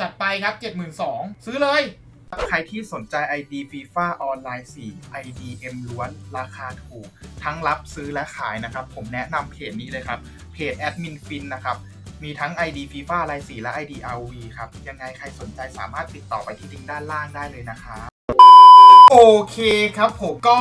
จัดไปครับ 72,000 ซื้อเลย ใครที่สนใจ ID FIFA ออนไลน์4 IDM ล้วนราคาถูก ทั้งรับซื้อและขายนะครับ ผมแนะนำเพจนี้เลยครับ เพจแอดมินฟินนะครับ มีทั้ง ID FIFA ราย4และ ID RV ครับ ยังไงใครสนใจสามารถติดต่อไปที่ลิงก์ด้านล่างได้เลยนะครับ โอเคครับผมก็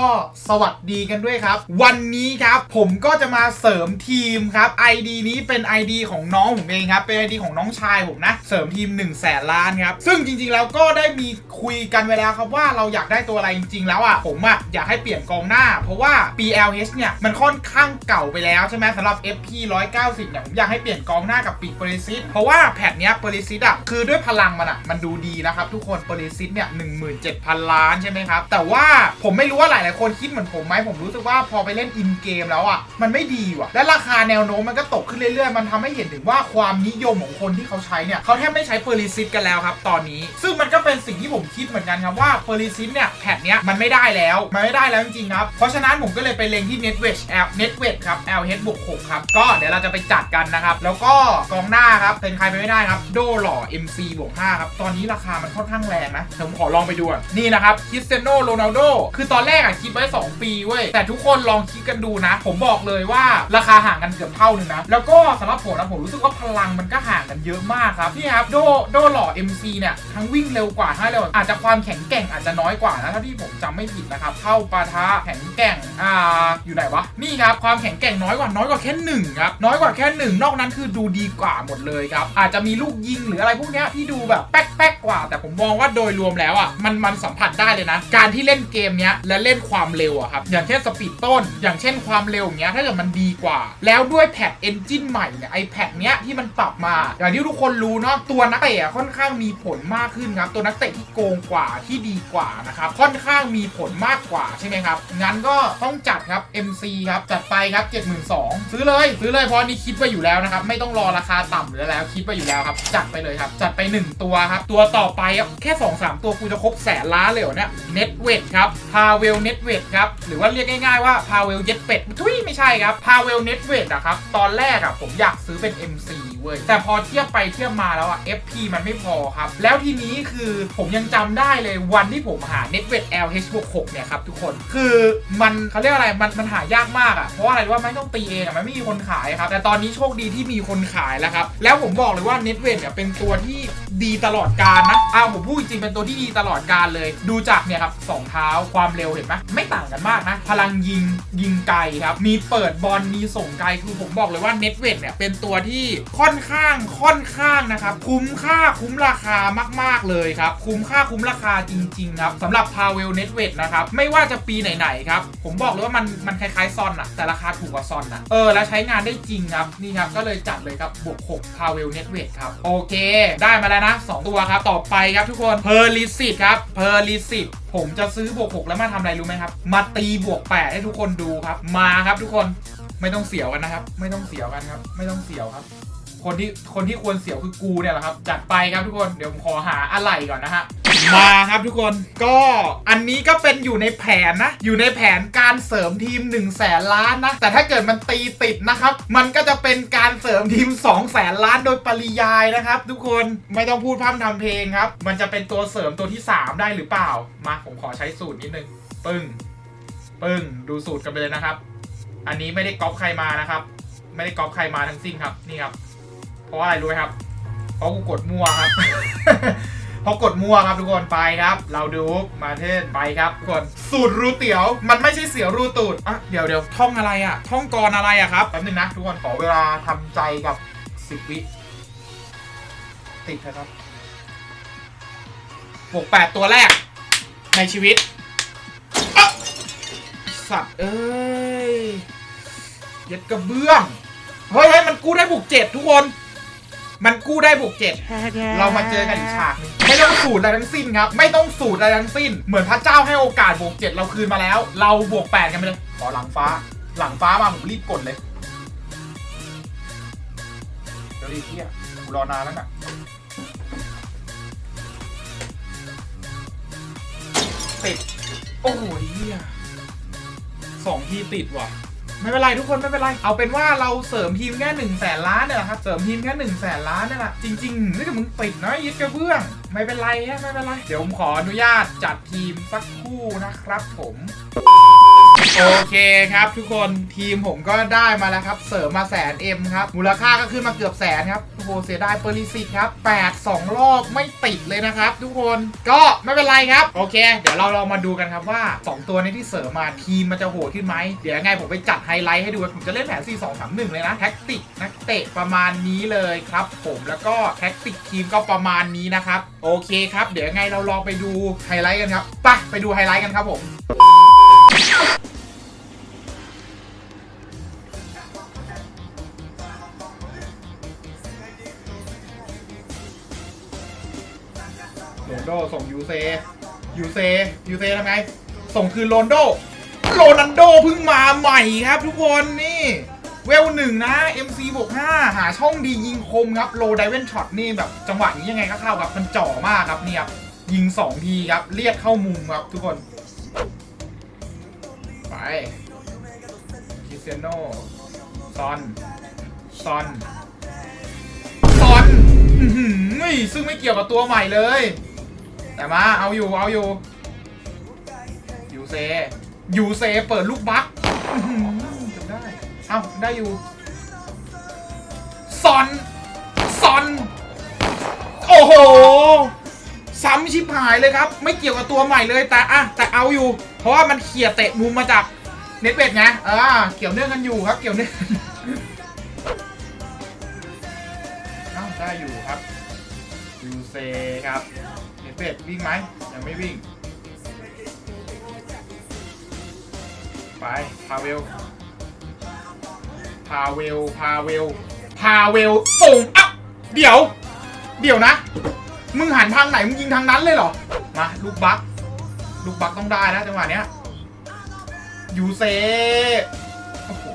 สวัสดีกันด้วยครับ วันนี้ครับผมก็จะมาเสริมทีมครับ ID นี้เป็น ID ของน้องผมเองครับ เป็น ID ของน้องชายผมนะ เสริมทีม1นึ่งแสนล้านครับ ซึ่งจริงๆแล้วก็ได้มีคุยกันไว้แล้วครับว่าเราอยากได้ตัวอะไรจริงๆ แล้วอะผมอะอยากให้เปลี่ยนกองหน้า เพราะว่า PLH เนี่ยมันค่อนข้างเก่าไปแล้วใช่ไหมสำหรับ FP 190เนี่ยผมอยากให้เปลี่ยนกองหน้ากับปีกเปริซิตเพราะว่าแพทเนี้ยเปริซิตอะคือด้วยพลังมันอะมันดูดีนะครับทุกคนเปริซิตเนี่ย17,000ล้านใช่ไหมครับแต่ว่าผมไม่รู้ว่าหลายๆคนคิดเหมือนผมไหมผมรู้สึกว่าพอไปเล่นอินเกมแล้วอะมันไม่ดีว่ะและราคาแนวโน้มมันก็ตกขึ้นเรื่อยๆ มันทำให้เห็นถึงว่าความนิยมของคนที่เขาใช้เนี่ยเขาแทบไม่ใช้เปอริซิตกันแล้วครับตอนนี้ ซึ่งมันก็เป็นสิ่งที่ผมคิดเหมือนกันครับว่าเปอริซิตเนี่ยแพทเนี้ยมันไม่ได้แล้วมันไม่ได้แล้วจริงๆครับเพราะฉะนั้นผมก็เลยไปเล็งที่ Net w e d g L Net w e d g ครับ LH บวก6ครับก็เดี๋ยวเราจะไปจัดกันนะครับแล้วก็กองหน้าครับเป็นใครไปไม่ได้ครับโดหล่อ MC บวก5ครับตอนนี้ราคามันค่อนข้างแรงนะผมขอลองไปดูนี่นะครับคิสเตียโนโรนัลโดคือตอนแรกอะคิดไว้ 2 ปีเว้ยแต่ทุกคนลองคิดกันดูนะ ผมบอกเลยว่าราคาห่างกันเกือบเท่าหนึงนะ แล้วก็สำหรับผมนะผมรู้สึกว่าพลังมันก็ห่างกันเยอะมากครับนี่ครับโดโดหล่อ MC เนี่ยทั้งวิ่งเร็วกว่าทั้งเร็วอาจจะความแข็งแกร่งอาจจะน้อยกว่านะถ้าที่ผมจำไม่ผิดนะครับเข้าปะทะแข็งแกร่งอ่าอยู่ไหนวะนี่ครับความแข็งแกร่งน้อยกว่าน้อยกว่าแค่หนึ่งครับน้อยกว่าแค่หนึ่งนอกนั้นคือดูดีกว่าหมดเลยครับอาจจะมีลูกยิงหรืออะไรพวกนี้ที่ดูแบบแป๊กๆกว่า แต่ผมมองว่าโดยรวมแล้วอะมันมันสัมผัสได้เลยนะการที่เล่นเกมเนี้ยและเล่นความเร็วอะครับอย่างเช่นสปีดต้น อย่างเช่นความเร็วอย่างเงี้ยถ้าเกิดมันดีกว่า แล้วด้วยแพดเอนจินใหม่เนี่ยไอแพดเนี้ยที่มันปรับมา อย่างที่ทุกคนรู้เนาะตัวนักเตะค่อนข้างมีผลมากขึ้นครับตัวนักเตะที่โกงกว่าที่ดีกว่านะครับค่อนข้างมีผลมากกว่าใช่ไหมครับงั้นก็ต้องจัดครับ MC ครับจัดไปครับ72,000ซื้อเลยซื้อเลยเพราะอันนี้คิดไว้อยู่แล้วนะครับไม่ต้องรอราคาต่ำหรือแล้วคิดไว้อยู่แล้วครับจัดไปเลยครับจัดไป 1 ตัวครับตัวต่อไปครับแค่2-3ตัวกูจะครบแสนล้านเลยเหรอเนี่ยน็ตเวทครับพาเวลเน็ตเวทครับหรือว่าเรียกง่ายๆว่าพาเวลเย็ดเป็ดทุยไม่ใช่ครับพาเวลเน็ตเวทอะครับตอนแรกอะผมอยากซื้อเป็น MC เว้ยแต่พอเทียบไปเทียบมาแล้วอะ FP มันไม่พอครับ แล้วทีนี้คือผมยังจำได้เลยวันที่ผมหา n e t w e t LH บวก6เนี่ยครับทุกคนคือมันเขาเรียกอะไรมันมันหายากมากอะเพราะอะไรว่าไม่ต้องตีเองอะมันไม่มีคนขายครับแต่ตอนนี้โชคดีที่มีคนขายแล้วครับแล้วผมบอกเลยว่า n e t w e t เนี่ยเป็นตัวที่ ดีตลอดกาลนะอ้าวผมพูดจริงเป็นตัวที่ดีตลอดกาลเลย ดูจากเนี่ยครับสองเท้าความเร็วเห็นไหมไม่ต่างกันมากนะ พลังยิงยิงไกลครับ มีเปิดบอลมีส่งไกลคือผมบอกเลยว่า n e t w e t เนี่ยเป็นตัวที่ค่อนข้างค่อนข้างนะครับคุ้มค่าคุ้มราคามาก ๆเลยครับ คุ้มค่าคุ้มราคาจริงๆครับสำหรับ p a v e l n e t w e t นะครับไม่ว่าจะปีไหนๆครับผมบอกเลยว่ามันมันคล้ายๆซอนอะแต่ราคาถูกกว่าซอนอะเออแล้วใช้งานได้จริงครับนี่ครับก็เลยจัดเลยครับบวก6 p a v e l n e t w e t ครับโอเค ได้มาแล้วนะ2 ตัวครับ ต่อไปครับทุกคนเพอร์ลิสิตครับเพอร์ลิสิตผมจะซื้อบวก 6 แล้วมาทำอะไรรู้ไหมครับ มาตีบวก 8 ให้ทุกคนดูครับ มาครับทุกคนไม่ต้องเสียวกันนะครับ ไม่ต้องเสียวกันครับ ไม่ต้องเสียวครับ คนที่คนที่ควรเสียวคือกูเนี่ยแหละครับ จัดไปครับทุกคนเดี๋ยวผมขอหาอะไรก่อนนะฮะ มาครับทุกคนก็อันนี้ก็เป็นอยู่ในแผนนะ อยู่ในแผนการเสริมทีม1นึ่งแสนล้านนะ แต่ถ้าเกิดมันตีติดนะครับ มันก็จะเป็นการเสริมทีม2องแสนล้านโดยปริยายนะครับ ทุกคนไม่ต้องพูดพร่ำทำเพลงครับ มันจะเป็นตัวเสริมตัวที่ 3 ได้หรือเปล่า มาผมขอใช้สูตรนิดนึง ปึ้ง ปึ้ง ดูสูตรกันไปเลยนะครับ อันนี้ไม่ได้ก๊อปใครมานะครับ ไม่ได้ก๊อปใครมาทั้งสิ้นครับ นี่ครับ เพราะอะไรรู้ไหมครับ เพราะกูกดมั่วครับ พราะกดมั่วครับทุกคนไปครับ เราดูมาเทศไปครับทุกคนสูตรรูเตี๋ยว มันไม่ใช่เสียวรูตูดอะเดี๋ยวเดี๋ยวท่องอะไรอะ ท่องกรอะไรอะครับแป๊บนึงนะทุกคนขอเวลาทำใจกับสิบวิติดเถอะครับบวกแปดตัวแรกในชีวิตสัตว์เอ้ยเย็ดกระเบื้อง เฮ้ยเฮ้ยมันกู้ได้บวกเจ็ดทุกคน มันกู้ได้บวกเจ็ดเรามาเจอกันอีกฉากหนึงไม่ต้องสูตรอะไรทั้งสิ้นครับ ไม่ต้องสูตรอะไรทั้งสิ้น เหมือนพระเจ้าให้โอกาสบวกเจ็ดเราคืนมาแล้ว เราบวกแปดกันไปเลยขอหลังฟ้า หลังฟ้ามาผมรีบกดเลยเดี๋ยวดิเที่ยกูรอนานแล้วน่ะติด โอ้โหเฮียสองทีติดว่ะ ไม่เป็นไรทุกคนไม่เป็นไร เอาเป็นว่าเราเสริมทีมแค่หนึ่งแสนล้านเนี่ยแหละครับ เสริมทีมแค่หนึ่งแสนล้านเนี่ยแหละจริงๆนี่ก็มึงติดนะยึดกระเบื้อง ไม่เป็นไรฮะไม่เป็นไร เดี๋ยวผมขออนุญาตจัดทีมสักคู่นะครับผม โอเคครับทุกคนทีมผมก็ได้มาแล้วครับ เสริมมาแสนเอ็มครับ มูลค่าก็ขึ้นมาเกือบแสนครับโอ้โหเสียดายเปอร์ลิซิตครับ8 2 รอบไม่ติดเลยนะครับ ทุกคนก็ไม่เป็นไรครับ โอเค เดี๋ยวเราเรามาดูกันครับว่า 2 ตัวนี้ที่เสริมมาทีมมันจะโหดขึ้นไหมเดี๋ยวยังไงผมไปจัดไฮไลท์ให้ดูผมจะเล่นแผน 4 2 3 1 เลยนะแท็กติกนักเตะประมาณนี้เลยครับผมแล้วก็แท็กติกทีมก็ประมาณนี้นะครับโอเคครับ เดี๋ยวยังไงเราลองไปดูไฮไลท์กันครับไปไปดูไฮไลท์กันครับผม โรนโดส่งยูเซยูเซยูเซทำไง ส่งคืนโรนโดโรนันโดเพิ่งมาใหม่ครับทุกคนนี่เวลหนึ่งนะ MC บวก5หาช่องดียิงคมครับโลไดเวนช็อตนี่แบบจังหวะนี้ยังไงก็เข้าครับมันจ่อมากครับเนี่ยครับยิง 2 ทีครับเลียดเข้ามุมครับทุกคน ไปคิเตียโนซอนซอนซอนหือเฮ้ยซึ่งไม่เกี่ยวกับตัวใหม่เลย แต่มาเอาอยู่เอาอยู่ยูเซยูเซเปิดลูกบัคจำได้ เอาได้อยู่ซอนซอน โอ้โห ซ้ำชิบหายเลยครับ ไม่เกี่ยวกับตัวใหม่เลยแต่อะแต่เอาอยู่ เพราะว่ามันเขี่ยเตะมุมมาจากเน็ตเวทไงอ่าเกี่ยวเนื่องกันอยู่ครับ เกี่ยวเนื่องเอ้าได้อยู่ครับยูเซครับ เน็ตเวทวิ่งไหมยังไม่วิ่ง ไปพาเวลพาเวลพาเวลพาเวลส่งอะเดี๋ยว เดี๋ยวนะ มึงหันทางไหน มึงยิงทางนั้นเลยเหรอ มาลูกบัคลูกบัคต้องได้นะจังหวะเนี้ยยูเซโอ้โห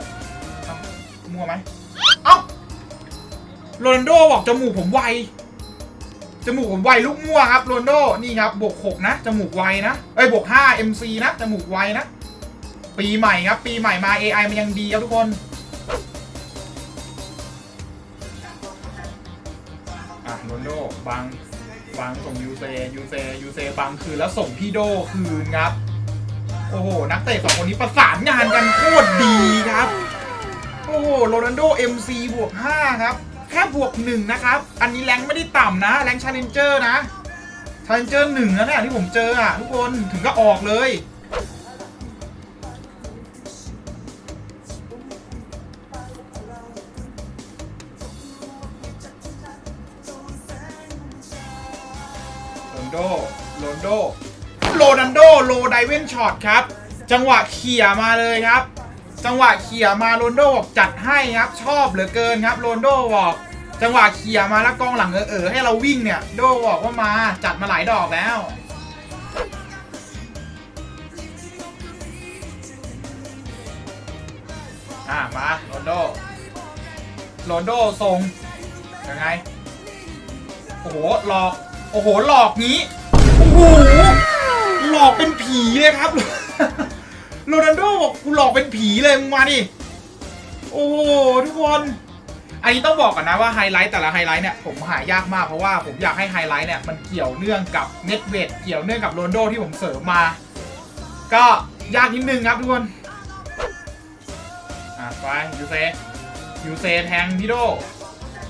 มั่วไหม เอ้าโรนัลโดบอกจมูกผมไว จมูกผมไวลูกมั่วครับโรนโดนี่ครับบวกหกนะจมูกไวนะเอ้ยบวกห้า MC นะจมูกไวนะ ปีใหม่ครับ ปีใหม่มา AI มันยังดีครับทุกคนอะโรนโดบังบังส่งยูเซยูเซยูเซบังคืนแล้วส่งพี่โดคืนครับ โอ้โห นักเตะสองคนนี้ประสานงานกันโคตรดีครับ โอ้โหโรนัลโด MC บวก5ครับ แค่บวก1นะครับ อันนี้แรงไม่ได้ต่ำนะ แรงชาเลนเจอร์นะ ชาเลนเจอร์หนึ่งนะเนี่ยที่ผมเจออะทุกคนถึงก็ออกเลยโรนโดโรนโด โรนันโด โลไดเวนช็อตครับ จังหวะเขี่ยมาเลยครับ จังหวะเขี่ยมาโรนโดบอกจัดให้ครับชอบเหลือเกินครับโรนโดบอก จังหวะเขี่ยมาแล้วกองหลังเออๆให้เราวิ่งเนี่ยโดบอกว่ามาจัดมาหลายดอกแล้วอะมาโรนโดโรนโดส่งยังไงโอ้โหหลอกโอ้โหหลอกงี้โอ้โหหลอกเป็นผีเลยครับ โรนัลโดบอกกูหลอกเป็นผีเลยมึงมาดิ โอ้โหทุกคน อันนี้ต้องบอกก่อนนะว่าไฮไลท์แต่ละไฮไลท์เนี่ยผมหายากมากเพราะว่าผมอยากให้ไฮไลท์เนี่ยมันเกี่ยวเนื่องกับเน็ตเวทเกี่ยวเนื่องกับโรนโดที่ผมเสริมมา ก็ยากนิดนึงครับทุกคน อะไปยูเซยูเซแทงพี่โด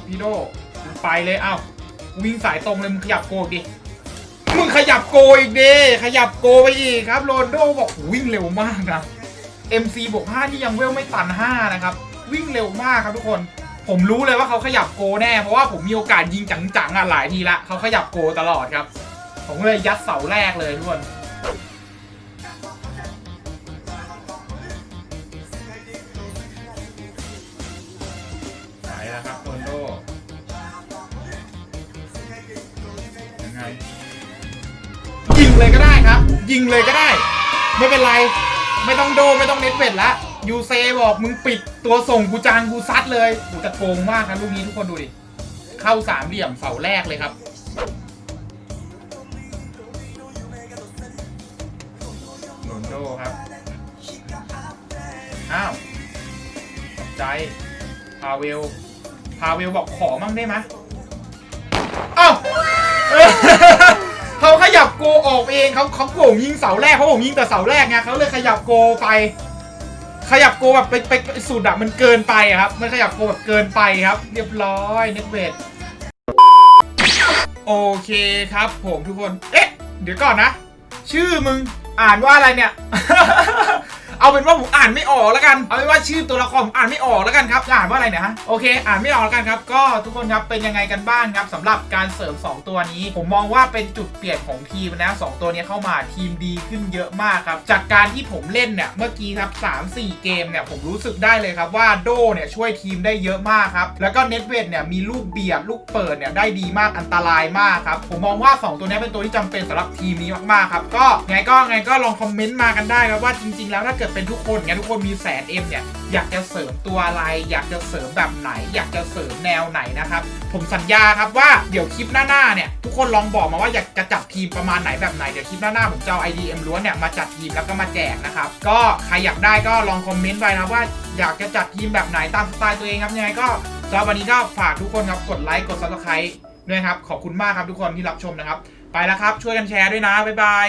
พี่โดไปเลยเอ้าวิ่งสายตรงเลยมึงขยับโกอีกดิ มึงขยับโกอีกเด้ขยับโกไปอีกครับโรนโดบอกวิ่งเร็วมากนะ MC บวก5ที่ยังเวลไม่ตัน 5 นะครับ วิ่งเร็วมากครับทุกคน ผมรู้เลยว่าเขาขยับโกแน่ เพราะว่าผมมีโอกาสยิงจังๆอะหลายทีละเขาขยับโกตลอดครับ ผมเลยยัดเสาแรกเลยทุกคน ยิงเลยก็ได้ ไม่เป็นไร ไม่ต้องโดไม่ต้องเน็ตเวทละยูเซบอกมึงปิดตัวส่งกูจางกูซัดเลยกูจะโกงมากนะลูกนี้ทุกคนดูดิ เข้าสามเหลี่ยมเสาแรกเลยครับโรนโดครับ อ้าวใจ พาเวล พาเวลบอกขอมั่งได้ไหม เขาขยับโกออกเองเขาเขาโกงยิงเสาแรกเขาะผมยิงแต่เสาแรกไงเขาเลยขยับโกไป ขยับโกแบบไปไปสุดอะมันเกินไปครับ มันขยับโกแบบเกินไปครับ เรียบร้อยเน็ตเวทโอเคครับผมทุกคน เอ๊ะ เดี๋ยวก่อนนะ ชื่อมึงอ่านว่าอะไรเนี่ย เอาเป็นว่าผมอ่านไม่ออกแล้วกัน เอาเป็นว่าชื่อตัวละครผมอ่านไม่ออกแล้วกันครับอ่านว่าอะไรเนี่ยฮะโอเค อ่านไม่ออกแล้วกันครับก็ทุกคนครับเป็นยังไงกันบ้างครับสำหรับการเสริม 2 ตัวนี้ ผมมองว่าเป็นจุดเปลี่ยนของทีมนะสองตัวนี้เข้ามาทีมดีขึ้นเยอะมากครับจากการที่ผมเล่นเนี่ยเมื่อกี้ครับ3 4 เกมเนี่ยผมรู้สึกได้เลยครับว่าโดเนี่ยช่วยทีมได้เยอะมากครับแล้วก็เน็ตเวทเนี่ยมีลูกเบียดลูกเปิดเนี่ยได้ดีมากอันตรายมากครับผมมองว่า 2 ตัวนี้เป็นตัวที่จำเป็นสำหรับทีมนี้มากๆครับก็ไงก็ไงก็ลองคอมเมนต์มากันได้ครับว่าจริง ๆ แล้วถ้าเกิดเป็นทุกคนเนี่ยทุกคนมีแสนเอ็มเนี่ยอยากจะเสริมตัวอะไร อยากจะเสริมแบบไหน อยากจะเสริมแนวไหนนะครับ ผมสัญญาครับว่าเดี๋ยวคลิปหน้าๆเนี่ยทุกคนลองบอกมาว่าอยากจะจัดทีมประมาณไหนแบบไหนเดี๋ยวคลิปหน้าๆผมจะเอา IDM ล้วนเนี่ยมาจัดทีมแล้วก็มาแจกนะครับ ก็ใครอยากได้ก็ลองคอมเมนต์ไปนะว่าอยากจะจัดทีมแบบไหนตามสไตล์ตัวเองครับยังไงก็สำหรับวันนี้ก็ฝากทุกคนครับกดไลค์กด subscribe ด้วยครับขอบคุณมากครับทุกคนที่รับชมนะครับ ไปแล้วครับช่วยกันแชร์ด้วยนะบ๊ายบาย